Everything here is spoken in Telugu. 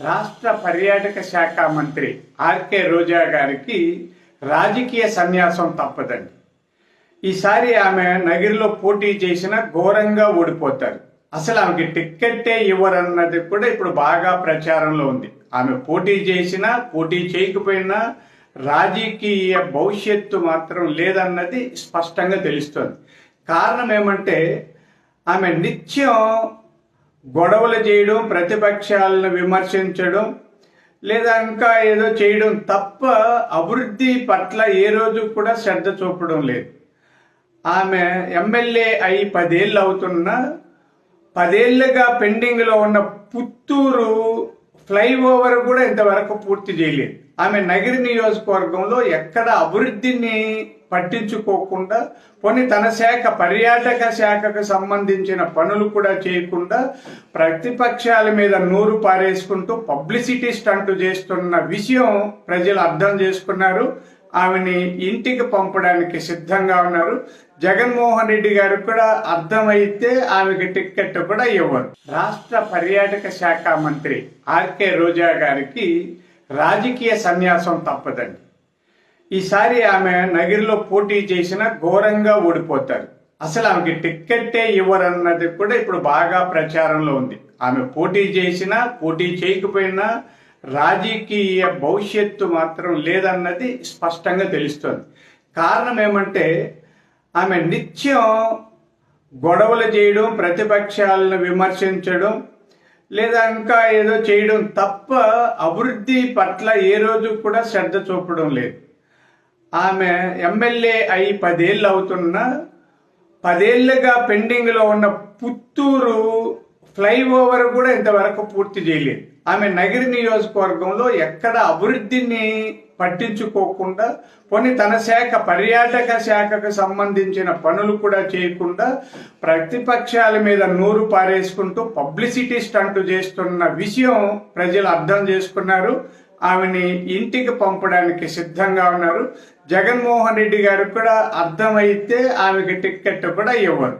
రాష్ట్ర పర్యాటక శాఖ మంత్రి ఆర్కే రోజా గారికి రాజకీయ సన్యాసం తప్పదండి. ఈసారి ఆమె నగిరిలో పోటీ చేసిన ఘోరంగా ఓడిపోతారు. అసలు ఆమెకి టిక్కెట్టే ఇవ్వరన్నది కూడా ఇప్పుడు బాగా ప్రచారంలో ఉంది. ఆమె పోటీ చేసినా పోటీ చేయకపోయినా రాజకీయ భవిష్యత్తు మాత్రం లేదన్నది స్పష్టంగా తెలుస్తుంది. కారణం ఏమంటే ఆమె నిత్యం గొడవలు చేయడం ప్రతిపక్షాలను విమర్శించడం లేదా ఇంకా ఏదో చేయడం తప్ప అభివృద్ధి పట్ల ఏ రోజు కూడా శ్రద్ధ చూపడం లేదు. ఆమె ఎమ్మెల్యే అయి పదేళ్ళు అవుతున్నా పదేళ్ళుగా పెండింగ్లో ఉన్న పుత్తూరు ఫ్లైఓవర్ కూడా ఇంతవరకు పూర్తి చేయలేదు. ఆమె నగిరి నియోజకవర్గంలో ఎక్కడ అభివృద్ధిని పట్టించుకోకుండా కొన్ని తన శాఖ పర్యాటక శాఖకు సంబంధించిన పనులు కూడా చేయకుండా ప్రతిపక్షాల మీద నూరు పారేసుకుంటూ పబ్లిసిటీ స్టంట్ చేస్తున్న విషయం ప్రజలు అర్థం చేసుకున్నారు. ఆమెని ఇంటికి పంపడానికి సిద్ధంగా ఉన్నారు. జగన్మోహన్ రెడ్డి గారు కూడా అర్థమైతే ఆమెకి టిక్కెట్ కూడా ఇవ్వరు. రాష్ట్ర పర్యాటక శాఖ మంత్రి ఆర్కే రోజా గారికి రాజకీయ సన్యాసం తప్పదండి. ఈసారి ఆమె నగిరిలో పోటీ చేసిన ఘోరంగా ఓడిపోతారు. అసలు ఆమెకి టిక్కెట్టే ఇవ్వరన్నది కూడా ఇప్పుడు బాగా ప్రచారంలో ఉంది. ఆమె పోటీ చేసినా పోటీ చేయకపోయినా రాజకీయ భవిష్యత్తు మాత్రం లేదన్నది స్పష్టంగా తెలుస్తుంది. కారణం ఏమంటే ఆమె నిత్యం గొడవలు చేయడం ప్రతిపక్షాలను విమర్శించడం లేదా ఇంకా ఏదో చేయడం తప్ప అభివృద్ధి పట్ల ఏ రోజు కూడా శ్రద్ధ చూపడం లేదు. ఆమె ఎమ్మెల్యే అయి పదేళ్ళు అవుతున్నా పదేళ్ళుగా పెండింగ్లో ఉన్న పుత్తూరు ఫ్లైఓవర్ కూడా ఇంతవరకు పూర్తి చేయలేదు. ఆమె నగిరి నియోజకవర్గంలో ఎక్కడ అభివృద్ధిని పట్టించుకోకుండా కొన్ని తన శాఖ పర్యాటక శాఖకు సంబంధించిన పనులు కూడా చేయకుండా ప్రతిపక్షాల మీద నూరు పారేసుకుంటూ పబ్లిసిటీ స్టంట్ చేస్తున్న విషయం ప్రజలు అర్థం చేసుకున్నారు. ఆమెని ఇంటికి పంపడానికి సిద్ధంగా ఉన్నారు. జగన్మోహన్ రెడ్డి గారు కూడా అర్థమైతే ఆమెకి టిక్కెట్ కూడా ఇవ్వరు.